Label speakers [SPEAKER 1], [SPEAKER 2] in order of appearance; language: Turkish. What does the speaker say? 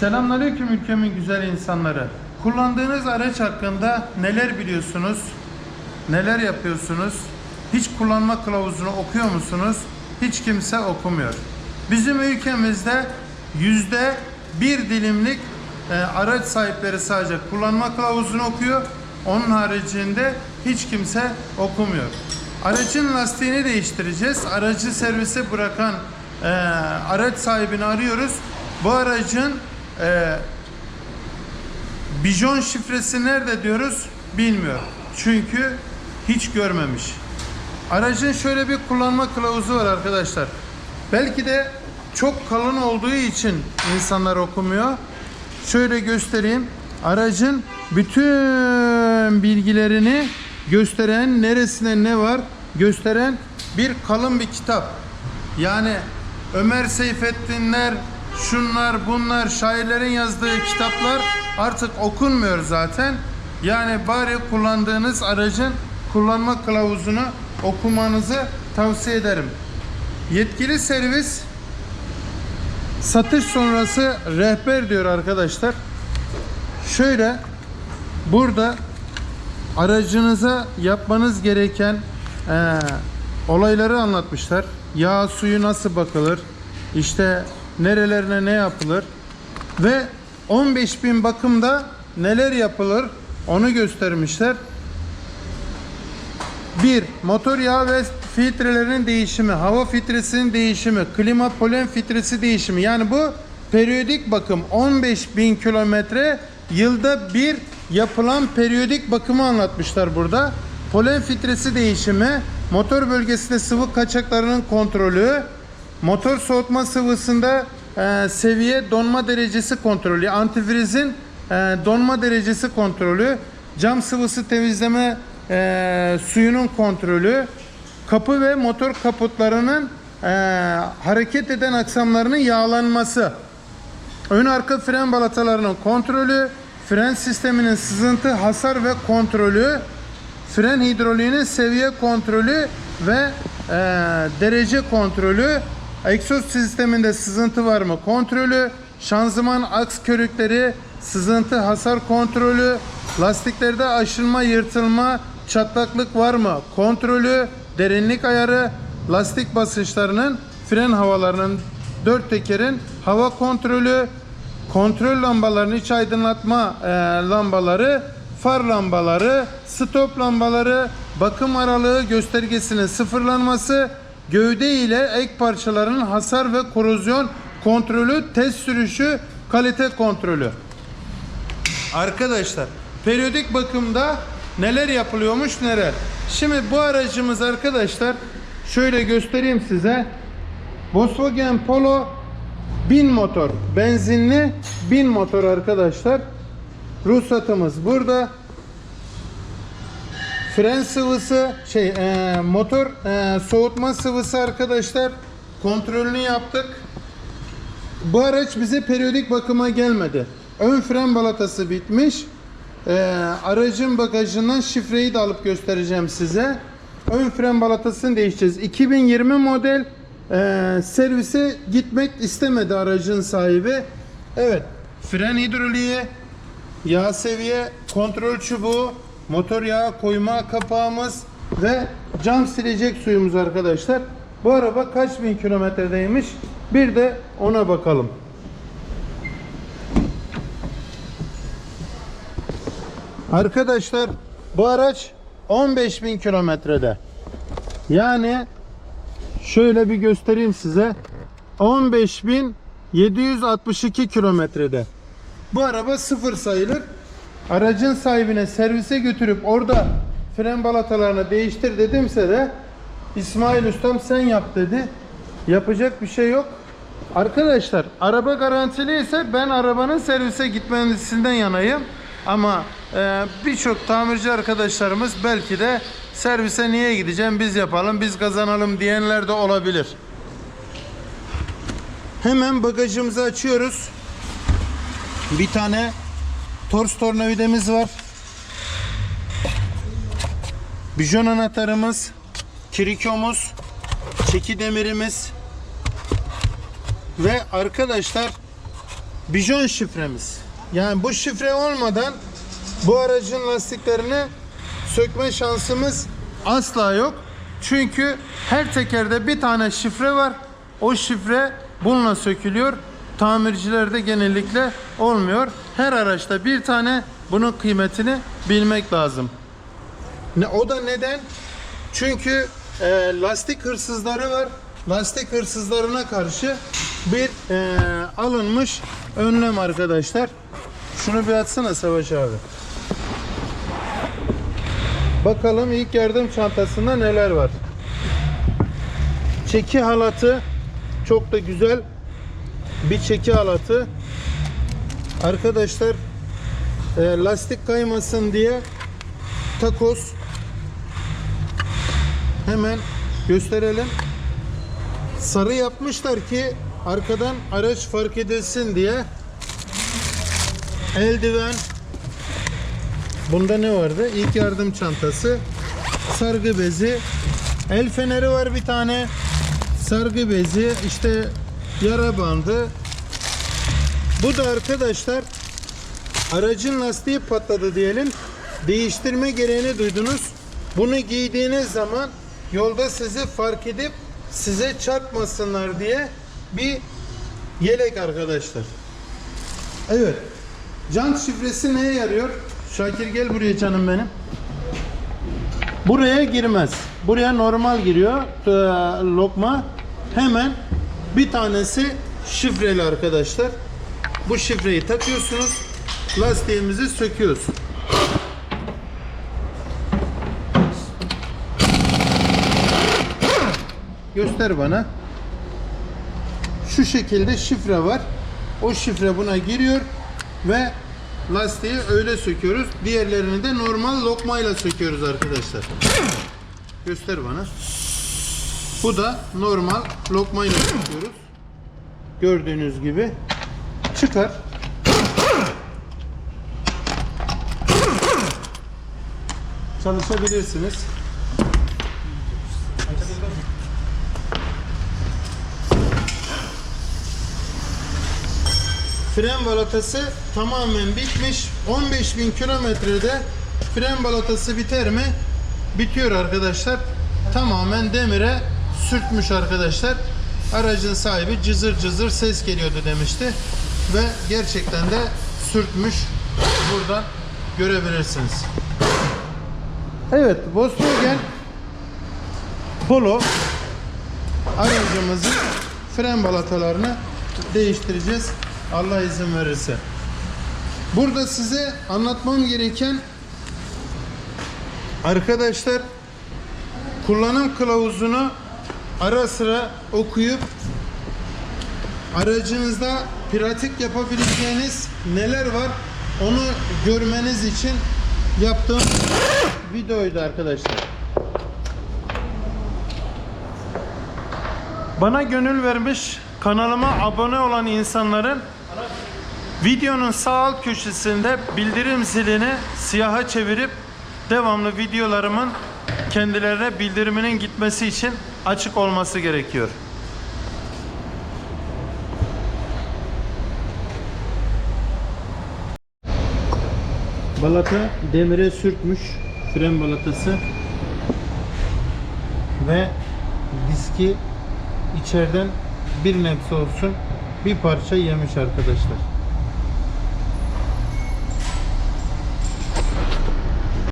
[SPEAKER 1] Selamünaleyküm ülkemin güzel insanları. Kullandığınız araç hakkında neler biliyorsunuz? Neler yapıyorsunuz? Hiç kullanma kılavuzunu okuyor musunuz? Hiç kimse okumuyor. Bizim ülkemizde yüzde bir dilimlik e, araç sahipleri sadece kullanma kılavuzunu okuyor. Onun haricinde hiç kimse okumuyor. Aracın lastiğini değiştireceğiz. Aracı servise bırakan e, araç sahibini arıyoruz. Bu aracın e, bijon şifresi nerede diyoruz bilmiyor. Çünkü hiç görmemiş. Aracın şöyle bir kullanma kılavuzu var arkadaşlar. Belki de çok kalın olduğu için insanlar okumuyor. Şöyle göstereyim. Aracın bütün bilgilerini gösteren, neresinde ne var gösteren bir kalın bir kitap. Yani Ömer Seyfettinler, şunlar bunlar şairlerin yazdığı kitaplar artık okunmuyor zaten. Yani bari kullandığınız aracın kullanma kılavuzunu okumanızı tavsiye ederim. Yetkili servis satış sonrası rehber diyor arkadaşlar. Şöyle burada aracınıza yapmanız gereken eee, olayları anlatmışlar. Yağ suyu nasıl bakılır? İşte nerelerine ne yapılır? Ve 15 bin bakımda neler yapılır? Onu göstermişler. 1. Motor yağı ve filtrelerinin değişimi, hava filtresinin değişimi, klima polen filtresi değişimi. Yani bu periyodik bakım 15 bin kilometre yılda bir yapılan periyodik bakımı anlatmışlar burada. Polen filtresi değişimi, motor bölgesinde sıvı kaçaklarının kontrolü, motor soğutma sıvısında e, seviye donma derecesi kontrolü, antifrizin e, donma derecesi kontrolü, cam sıvısı temizleme e, suyunun kontrolü, kapı ve motor kaputlarının e, hareket eden aksamlarının yağlanması, ön arka fren balatalarının kontrolü, fren sisteminin sızıntı, hasar ve kontrolü, fren hidroliğinin seviye kontrolü ve e, derece kontrolü, egzoz sisteminde sızıntı var mı? Kontrolü, şanzıman aks körükleri, sızıntı hasar kontrolü, lastiklerde aşınma, yırtılma, çatlaklık var mı? Kontrolü, derinlik ayarı, lastik basınçlarının, fren havalarının, dört tekerin hava kontrolü, kontrol lambalarının iç aydınlatma e, lambaları, far lambaları, stop lambaları, bakım aralığı göstergesinin sıfırlanması, gövde ile ek parçaların hasar ve korozyon kontrolü, test sürüşü, kalite kontrolü. Arkadaşlar periyodik bakımda neler yapılıyormuş neler. Şimdi bu aracımız arkadaşlar şöyle göstereyim size. Volkswagen Polo 1000 motor. Benzinli 1000 motor arkadaşlar. Ruhsatımız burada. Fren sıvısı, şey e, motor e, soğutma sıvısı arkadaşlar. Kontrolünü yaptık. Bu araç bize periyodik bakıma gelmedi. Ön fren balatası bitmiş. E, aracın bagajından şifreyi de alıp göstereceğim size. Ön fren balatasını değişeceğiz. 2020 model e, servise gitmek istemedi aracın sahibi. Evet. Fren hidroliği, yağ seviye, kontrol çubuğu, motor yağı koyma kapağımız ve cam silecek suyumuz arkadaşlar. Bu araba kaç bin kilometredeymiş? Bir de ona bakalım. Arkadaşlar bu araç 15 bin kilometrede. Yani şöyle bir göstereyim size. 15.762 kilometrede. Bu araba sıfır sayılır. Aracın sahibine servise götürüp orada fren balatalarını değiştir dedimse de İsmail Ustam sen yap dedi. Yapacak bir şey yok. Arkadaşlar araba garantili ise ben arabanın servise gitmesinden yanayım. Ama e, birçok tamirci arkadaşlarımız belki de servise niye gideceğim biz yapalım biz kazanalım diyenler de olabilir. Hemen bagajımızı açıyoruz. Bir tane tors tornavidemiz var. Bijon anahtarımız, kirikomuz, çeki demirimiz ve arkadaşlar bijon şifremiz. Yani bu şifre olmadan bu aracın lastiklerini sökme şansımız asla yok. Çünkü her tekerde bir tane şifre var. O şifre bununla sökülüyor. Tamircilerde genellikle olmuyor. Her araçta bir tane bunun kıymetini bilmek lazım. Ne, o da neden? Çünkü e, lastik hırsızları var. Lastik hırsızlarına karşı bir e, alınmış önlem arkadaşlar. Şunu bir atsana Savaş abi. Bakalım ilk yardım çantasında neler var. Çeki halatı çok da güzel bir çeki halatı. Arkadaşlar e, lastik kaymasın diye takoz hemen gösterelim. Sarı yapmışlar ki arkadan araç fark edilsin diye. Eldiven. Bunda ne vardı? İlk yardım çantası. Sargı bezi. El feneri var bir tane. Sargı bezi. işte yara bandı. Bu da arkadaşlar aracın lastiği patladı diyelim. Değiştirme gereğini duydunuz. Bunu giydiğiniz zaman yolda sizi fark edip size çarpmasınlar diye bir yelek arkadaşlar. Evet. Jant şifresi neye yarıyor? Şakir gel buraya canım benim. Buraya girmez. Buraya normal giriyor. Ee, lokma. Hemen bir tanesi şifreli arkadaşlar. Bu şifreyi takıyorsunuz. Lastiğimizi söküyoruz. Göster bana. Şu şekilde şifre var. O şifre buna giriyor ve lastiği öyle söküyoruz. Diğerlerini de normal lokmayla söküyoruz arkadaşlar. Göster bana. Bu da normal lokmayla söküyoruz. Gördüğünüz gibi çıkar. Çalışabilirsiniz. Fren balatası tamamen bitmiş. 15.000 kilometrede fren balatası biter mi? Bitiyor arkadaşlar. Tamamen demire sürtmüş arkadaşlar. Aracın sahibi cızır cızır ses geliyordu demişti. Ve gerçekten de sürtmüş. Buradan görebilirsiniz. Evet, Volkswagen Polo aracımızın fren balatalarını değiştireceğiz. Allah izin verirse. Burada size anlatmam gereken arkadaşlar kullanım kılavuzunu ara sıra okuyup aracınızda pratik yapabileceğiniz neler var onu görmeniz için yaptığım videoydu arkadaşlar. Bana gönül vermiş kanalıma abone olan insanların videonun sağ alt köşesinde bildirim zilini siyaha çevirip devamlı videolarımın kendilerine bildiriminin gitmesi için açık olması gerekiyor. Balata demire sürtmüş fren balatası ve diski içeriden bir nebze olsun bir parça yemiş arkadaşlar.